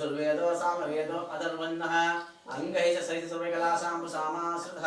सुर्वेदो सामवेदो अधर्वन्नः अङ्गैः च सहित सर्वकलासाम्बु सामाश्रितः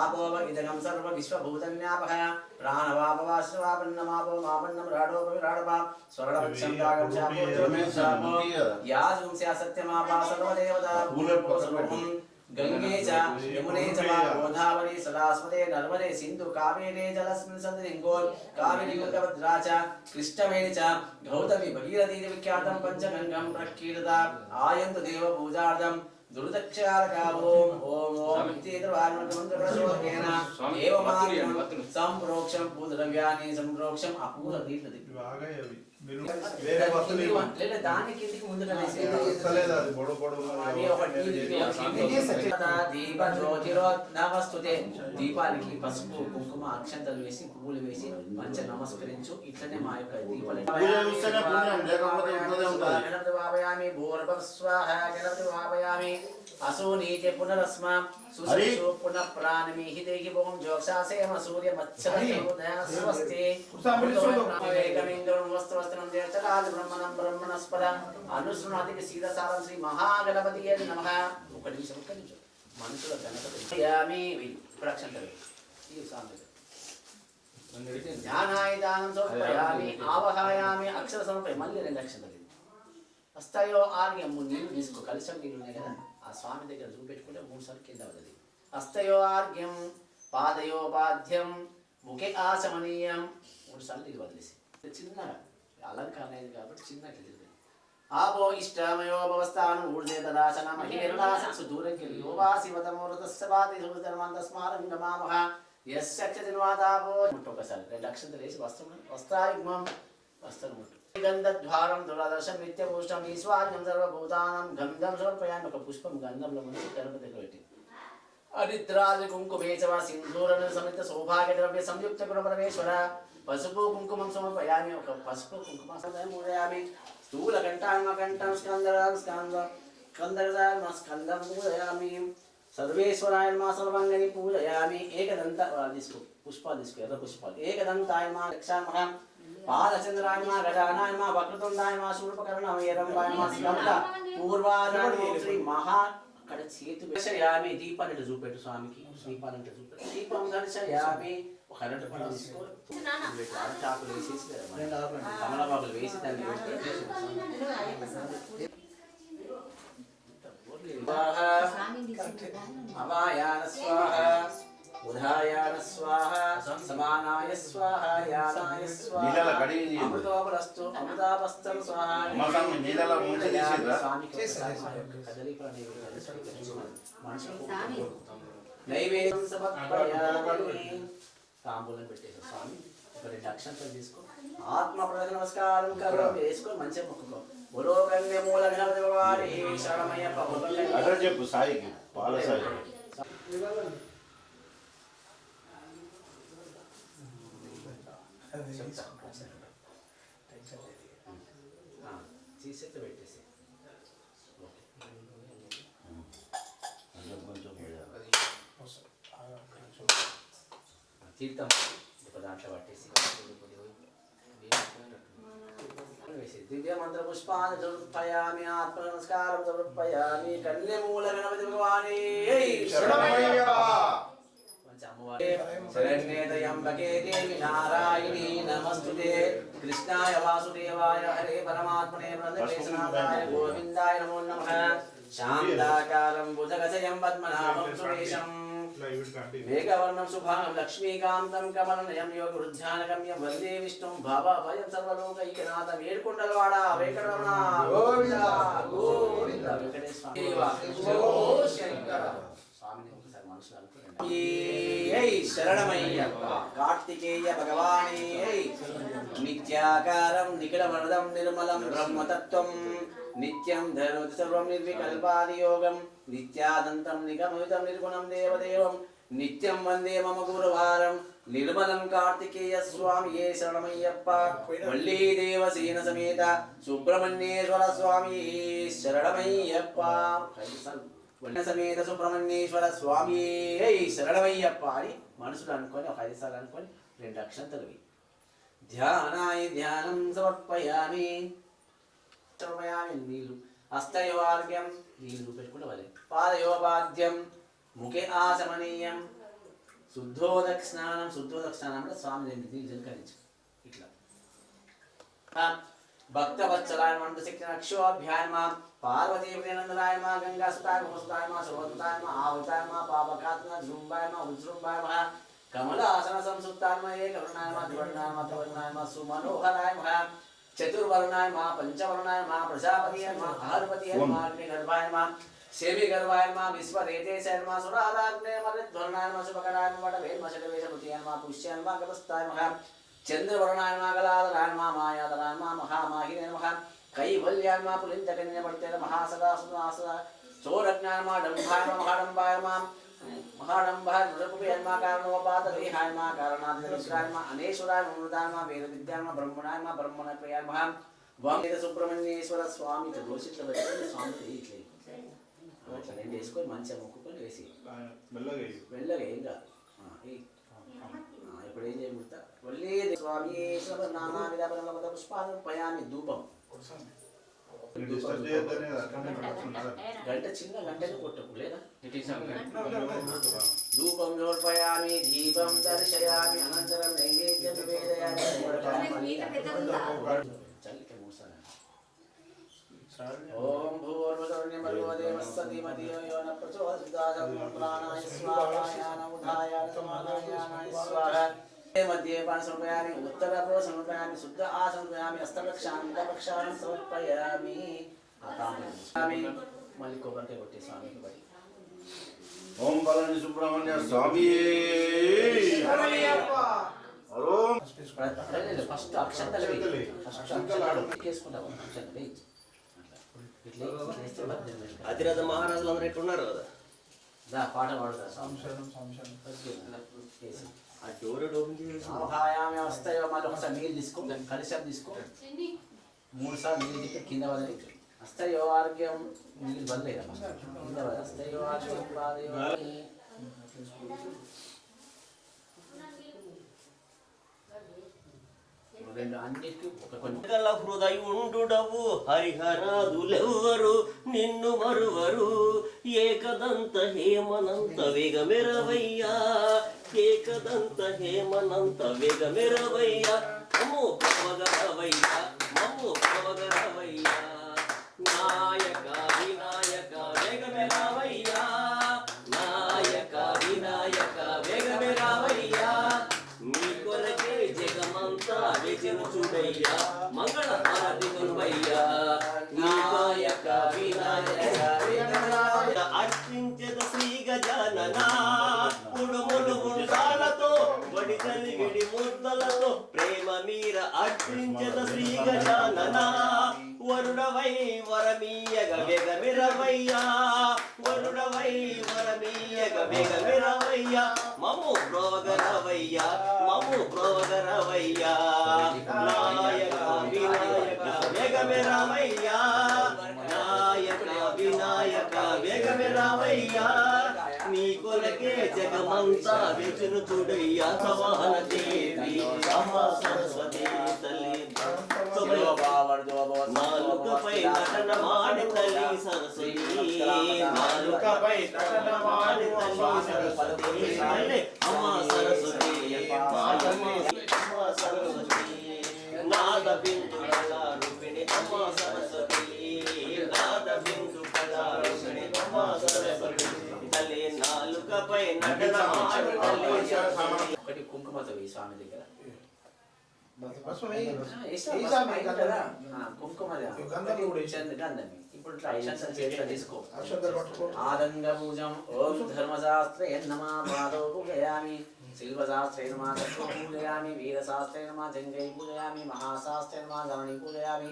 आपोव इदगं सर्व विश्वभूतन्यापः प्राणवापवाश्रवापन्नमापो मापन्नं राडोपविराडपा स्वर्णवक्षं रागं शापो ज्योतिं शापो याजुं स्या सत्यमापा सर्वदेवता भूर्भुवस्वहं गंगे च यमुने च वा गोदावरी सरस्वते नर्मदे सिन्धु कावेरे जलस्मिन् सन्धिङ्गोल् कावेरी गङ्गभद्रा च कृष्णवेणि च गौतमी भगीरथीविख्यातं पञ्चगङ्गं प्रकीर्ता आयन्तु देवपूजार्थं दुर्दक्षालकावोम् ॐ ॐ इत्येतवान्मन्त्रप्रशोकेन एवमात्रं सम्प्रोक्षं भूद्रव्याणि सम्प्रोक्षम् अपूर्वतीर्थति మీరు వేరే వస్తువులు ఇవ్వండి. లేదా దాని కిందికి ముందుగా వస్తలేదు అది పొడవు పొడవు అది ఒకటి దీప జ్యోతిరో నమస్తుతే దీపానికి పసుపు కుంకుమ అక్షంతలు వేసి పువ్వులు వేసి పంచ నమస్కరించు ఇట్లనే మా యొక్క దీపాలు పూజ చేస్తేనే పుణ్యం, లేకపోతే ఇబ్బంది ఉంటుంది. గణపతి వాపయామి భూర్భవ స్వాహ గణపతి వాపయామి అసో నీతి పునరస్మ సుశిషు పునః ప్రాణమి హితేకి భోం జోక్షాసేమ సూర్య మత్సర స్వస్తి ఏకమింద్రం వస్తు వస్త్రం దేవచరాజ బ్రహ్మణం బ్రహ్మణస్పద అనుసృణాదికి సీత సారం శ్రీ మహాగణపతి అని నమ. ఒక నిమిషం ఒక నిమిషం. మనుషుల గణపతి యామి ఇప్పుడు అక్షంతలు జ్ఞానాయ దానం సమర్పయామి ఆవహాయామి అక్షర సమర్పయ మళ్ళీ రెండు అక్షంతలు ఇది. వస్తాయో మూడు నీళ్ళు తీసుకో కలిసం నీళ్ళు ఉన్నాయి కదా. ఆ స్వామి దగ్గర చూపెట్టుకుంటే మూడు సార్లు కింద అవుతుంది హస్తయో ఆర్గ్యం పాదయోపాధ్యం ముఖే ఆశమనీయం. మూడు సార్లు నీళ్ళు వదిలేసి. చిన్నగా. అలంకరణ అయింది కాబట్టి చిన్న తెలియదు. ఆపో ఇష్టమయోభవస్థానం ఊర్జే తదాశన మహిళాసు దూరంకి యోవా శివతమోరతస్య పాతి సుధర్మంతస్మారం గమామహ ఒకసారి రెండు లక్షలు తెలిసి వస్త్రం వస్త్రాయుగ్మం వస్త్రం ముట్టు. గంధద్వారం దురదర్శం నిత్యభూషణం ఈశ్వార్యం సర్వభూతానం గంధం సమర్పయాన్ని ఒక పుష్పం గంధంలో ముందు గణపతి దగ్గర పెట్టింది హరిద్రాది కుంకుమేచవ సింధూరణ సమిత సౌభాగ్య ద్రవ్య సంయుక్త గుణ పరమేశ్వర పసుపు కుంకుమం సమర్పయామి ఒక పసుపు కుంకుమ సమర్పయామి. స్థూల కంఠాన్మ కంఠం స్కందరం స్కంద స్కందరదాన్మ స్కందం పూజయామి. సర్వేశ్వరాయ మా సర్వంగని పూజయామి. ఏకదంత ఆ, తీసుకో పుష్పాలు తీసుకో ఎర్ర పుష్పాలు. ఏకదంతాయ మా రక్షామహ పాదచంద్రాయ మా గజానాయ మా వక్రతుండాయ మా శూర్పకర్ణ ఏరంబాయ మా స్కంద పూర్వాధార శ్రీ మహా అక్కడ చేతి దర్శయామి దీపాన్ని ఇట్లా చూపెట్టు స్వామికి దీపాన్ని ఇట్లా చూపెట్టు. దీపం దర్శయామి ఒక అరటి పండు ఆకులు. వేసేసి తమలపాకులు వేసి దాన్ని అవాయాన స్వాహ. ఉదాయాన స్వాహ సమానాయ స్వాహ యానాయ స్వాహ. అమృతోపరస్తు అమృతాపస్తం స్వాహ. నైవేద్యం తాంబూలం పెట్టేసి స్వామి. ఒక రెండు అక్షంతలు తీసుకో. ఆత్మ ప్రదర్శన నమస్కారం కర్ర వేసుకొని మంచిగా మొక్కుకో. కన్య మూల శరణమయ్యప్ప అడ్రస్ చెప్పు సాయికి పాల సాయి. ఆ, పెట్టేసి తీర్థం. ఒక దాంట్లో పట్టేసి వేసి పుష్పాన్ని సమర్పయామి ఆత్మ నమస్కారం సమర్పయామి కన్యమూల గణపతి భగవాని శరణ్యేతయంబకే దేవి నారాయణీ నమస్తుతే కృష్ణాయ వాసుదేవాయ హరే పరమాత్మనే ప్రణతేశనాథాయ గోవిందాయ నమో నమః. శాంతాకారం భుజగజయం పద్మనాభం సురేశం మేఘవర్ణం శుభాంగం లక్ష్మీకాంతం కమలనయం యోగ వృద్ధానగమ్యం వందే విష్ణుం భవ భయం సర్వలోకైకనాథం ఏడుకొండలవాడ వెంకటరమణ. గోవింద గోవింద వెంకటేశ్వర. దేవ, శంభో శంకర స్వామిని ఒకసారి మనసులో అనుకోండి. ఏయ్ శరణమయ్యప్ప కార్తికేయ భగవానే నిత్యాకారం నిఖిలవరదం నిర్మలం బ్రహ్మతత్వం నిత్యం ధరోతి సర్వం నిర్వికల్పాది యోగం నిత్యాదంతం నిగమయుతం నిర్గుణం దేవదేవం నిత్యం వందే మమ గురువారం నిర్మలం కార్తికేయ స్వామి ఏ శరణమయ్యప్ప వల్లీ దేవసేన సమేత సుబ్రహ్మణ్యేశ్వర స్వామి శరణమయ్యప్ప. సమేత సుబ్రహ్మణ్యేశ్వర స్వామి శరణమయ్యప్ప అని మనసులో అనుకొని ఒక ఐదు సార్లు అనుకొని రెండు అక్షంతలు వేయి. ధ్యానాయ ధ్యానం సమర్పయామి సమర్పయామి నీళ్ళు. హస్తయోగ్యం నీళ్ళు పెట్టుకుంటే వాళ్ళే పాదయోపాద్యం ముఖే ఆచమనీయం శుద్ధోదక స్నానం శుద్ధోదక స్నానం అంటే స్వామి రెండు నీళ్ళు జలకరించు ఇట్లా. భక్తవత్సలాయ మంత శక్తి అక్షోభ్యాయ మా పార్వతీ ప్రియందరాయ మా గంగా సుతాయ మోసుతాయ మా సుభద్రాయ మా ఆవుతాయ మా పాపకాత్మ జృంభాయ మా ఉజృంభాయ మా కమలాసన సంసుప్తాయ మా ఏ కరుణాయ మా త్రివర్ణాయ మా త్రివర్ణాయ మా సుమనోహరాయ మా చతుర్వర్ణాయ మా పంచవర్ణాయ మా ప్రజాపతి మా ఆధిపతి మా అగ్నిగర్భాయ మా సేవి గర్భాయ మా విశ్వరేతేశాయ మా సురారాగ్నే మరిధ్వర్ణాయ మా శుభకరాయ మా వటవే మా శటవేశపతియాయ మా పుష్యాయ మా గపస్తాయ మా చంద్రవర్ణాయ మా గలాధరాయ మా మాయాధరాయ మా మహామాహినే నమః కైవల్యాయ మా పులిందకన్య డంభాయ మా మహాడంబాయ మా మహాడంబాయ కారణోపాత దేహాయ మా అనేశ్వరాయ మా వేద విద్యాయ మా బ్రహ్మణ ప్రియాయ వేద సుబ్రహ్మణ్యేశ్వర స్వామి దోషిట్ల స్వామి అట్లా రెండు వేసుకొని మంచిగా మొక్కుకొని వేసి మెల్లగా ఏం కాదు ఇప్పుడు ఏం చేయముడతా స్వామి నానా విధ పుష్పాలను పయామి ధూపం డిస్టర్బ్ చేయొద్దనే అట్లనే పెట్టుకున్నారు. గంట చిన్న గంటనే కొట్టకు లేదా ధూపం సమర్పయామి దీపం దర్శయామి అనంతరం నైవేద్యం నివేదయామి చల్లిక మూసాను ఓం భూర్భువర్ణ్యమర్వదేవస్సతిమతి యో న ప్రచోదితాదం ప్రాణాయ స్వాహాయ సమానాయ స్వాహ मध्ये पान समर्पयामि उत्तरपो समर्पयामि शुद्ध आ समर्पयामि हस्तरक्षामि मुखरक्षामि समर्पयामि ఆమె మళ్ళీ కొబ్బరికాయ కొట్టే స్వామికి బడి ఓం బలని సుబ్రహ్మణ్య స్వామి ఓం ఫస్ట్ అక్షంతలు వేయి. ఫస్ట్ అక్షంతలు వేసుకుంటాము అక్షంతలు వేయి. అట్లా. ఇట్లా ఇట్లా వేస్తే భద్రం వెనక. అతిరథ మహారాజులు అందరూ ఎట్లున్నారు కదా దా పాట పాడుతా స్వామి వేసి. ఆ డోర్ ఓపెన్ చేసి ఆహాయామి వస్తాయో మళ్ళీ ఒకసారి నీళ్ళు తీసుకో కలిసం తీసుకో మూడు సార్లు నీళ్ళు తిప్పి కింద వదిలి వస్తాయో ఆరోగ్యం నీళ్ళు వదిలేదా కింద వస్తాయో ఆరోగ్యం బాధయో గల హృదయుండుడవు హరిహరాదులెవ్వరు నిన్ను మరువరు ఏకదంత హేమనంత వేగమెరవయ్యా ఏకదంత హేమనంత వేగమెరవయ్యా మమ్ము పవగరవయ్యా మమ్మో పవగరవయ్యా నాయక వినాయక వేగమెరవయ్యా నాయక వినాయక వేగమెరవయ్యా నీ కొరకే జగమంతా వేచిన చూడయ్యా మంగళ మీర అర్చించద శ్రీ గజానన వరుడవై వరమీయగ వెగమిరవయ్యా వరుడవై వరమీయగ వెగమిరవయ్యా మమ్ము ప్రోగరవయ్యా మము ప్రోగరవయ్యా నాయక వినాయక వేగ వేగమిరవయ్యా నాయక వినాయక వేగమిరవయ్యా నీ జగమంతా వెచును చూడయ్యా సవాల దేవి రమా సరస్వతి తల్లి నాలుకపై నటన మాడి తల్లి సరస్వతి నాలుకపై నటన మాడి తల్లి సరస్వతి తల్లి సరస్వతి మాయమ్మ సరస్వతి నాద బిందు రూపిణి అమ్మా సరస్వతి. ఇప్పుడు ఇట్లా అక్షంతలు చేతిలో తీసుకో. అక్షంతలు పట్టుకో. ఆదంగ పూజం ఓం ధర్మశాస్త్రే నమ పాదో పూజయామి. శిల్పశాస్త్రే నమ తత్వ పూజయామి. వీరశాస్త్రే నమ జంగై పూజయామి. మహాశాస్త్రే నమ పూజయామి.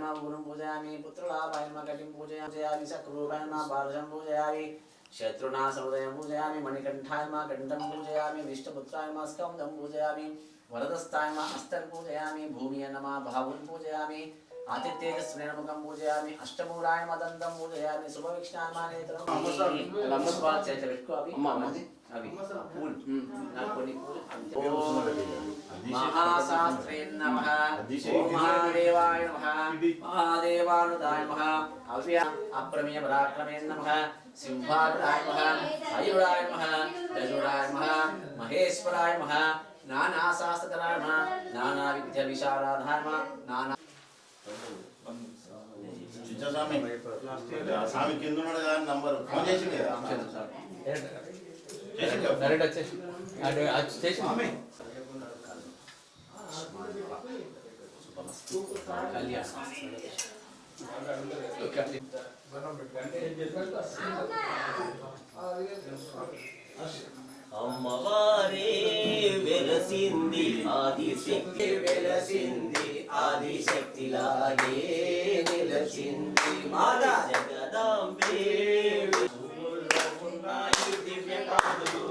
నమ గురుం పూజయామి. పుత్రలాభాయ నమ కటిం పూజయామి. సక్రూపాయ నమ బాలశం పూజయామి. शत्रुना समुदय पूजयामि मणिकण्ठाय मा कण्ठं पूजयामि विष्टपुत्राय मा वरदस्ताय मा पूजया पूजयामि भूमिय नमा भावुं पूजयामि आतिथ्येजस्विनमुखं पूजयामि अष्टमूलाय मदन्तं पूजयामि शुभवीक्षणाय मा नेत्रं अभी फूल महाशास्त्रेन्नमः ॐ महादेवाय नमः महादेवानुदाय नमः अव्या अप्रमेय पराक्रमेन्नमः सिंहानुदाय नमः अयुराय नमः दजुराय नमः महेश्वराय नमः नानाशास्त्रतराय नमः नानाविद्यविशाराधाय नमः नाना చిన్నస్వామి స్వామి కింద ఉన్నాడు కానీ నంబర్ ఫోన్ చేసి డైరెక్ట్ వచ్చేసి చేసి అమ్మవారే వెలసింది ఆదిశక్తి వెలసింది ఆదిశక్తి లాగే నిలసింది మాదా జగదాంబే. ఉన్నాయి దివ్య కాదులు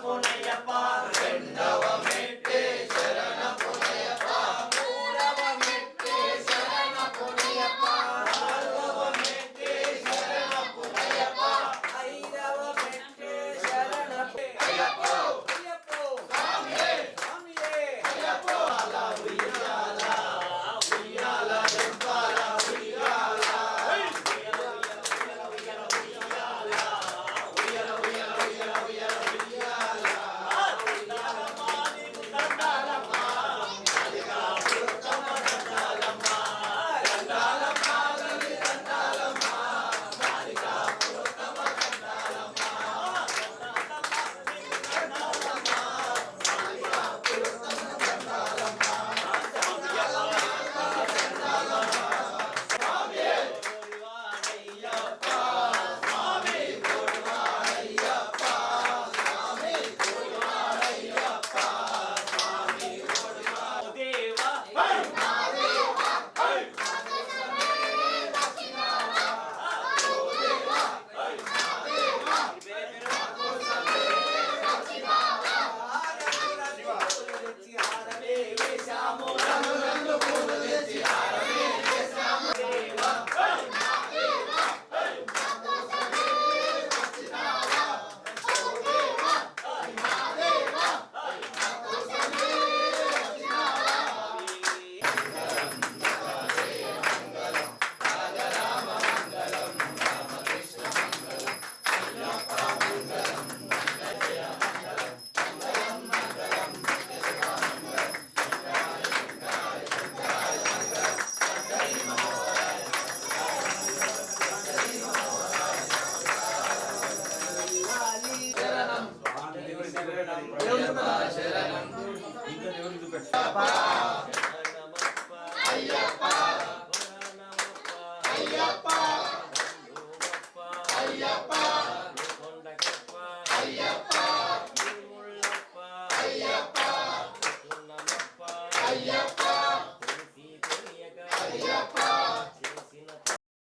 poner